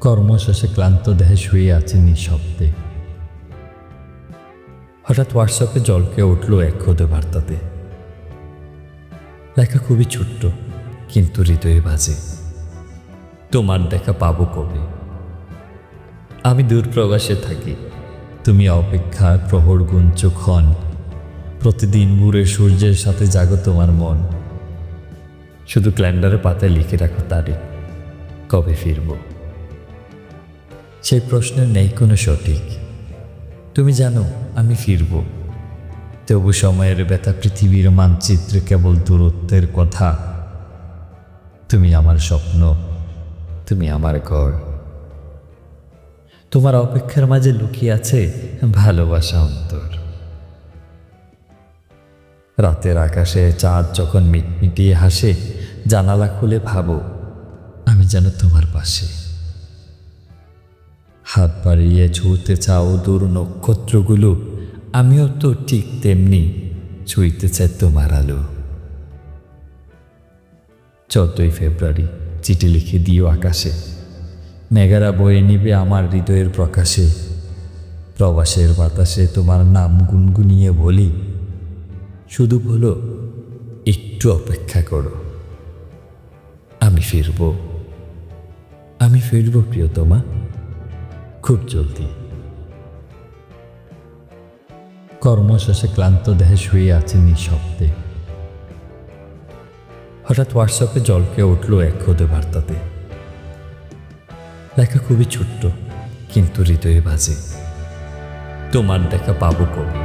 কর্মশেষে ক্লান্ত দেহে শুয়ে আছে নিঃশব্দে। হঠাৎ হোয়াটসঅ্যাপে জলকে উঠল এক খোদে বার্তাতে। লেখা খুবই ছোট্ট, কিন্তু হৃদয়ে বাজে। তোমার দেখা পাবো কবে? আমি দূর প্রবাসে থাকি। তুমি অপেক্ষার প্রহর গুঞ্চ ক্ষণ। প্রতিদিন ভোরে সূর্যের সাথে জাগো তোমার মন। শুধু ক্যালেন্ডারে পাতায় লিখে রাখো তারিখ। কবে ফিরব? সেই প্রশ্নের নেই কোনো সঠিক। তুমি জানো, আমি ফিরব। তবু সময়ের ব্যথা পৃথিবীর মানচিত্রে কেবল দূরত্বের কথা। তুমি আমার স্বপ্ন, তুমি আমার ঘর। তোমার অপেক্ষার মাঝে লুকিয়ে আছে ভালোবাসা অন্তর। রাতের আকাশে চাঁদ যখন মিটমিটিয়ে হাসে, জানালা খুলে ভাবো, আমি যেন তোমার পাশে। হাত বাড়িয়ে ছুঁতে চাও দূর নক্ষত্রগুলো, আমিও তো ঠিক তেমনি ছুঁইতে চাই তোমার আলো। চোদ্দই ফেব্রুয়ারি, চিঠি লিখে দিও আকাশে। মেঘারা বয়ে নিবে আমার হৃদয়ের প্রকাশে। প্রবাসের বাতাসে তোমার নাম গুনগুনিয়ে বলি। শুধু বলো, একটু অপেক্ষা করো। আমি ফিরব। আমি ফিরব, প্রিয়তমা। খুব জলদি। কর্মশেষে ক্লান্ত দেহে শুয়ে আছে নিঃশব্দে। হঠাৎ হোয়াটসঅ্যাপে জলকে উঠল এক খোদে বার্তাতে লেখা খুবই ছোট্ট, কিন্তু হৃদয়ে বাজে। তোমার দেখা পাবো কবে?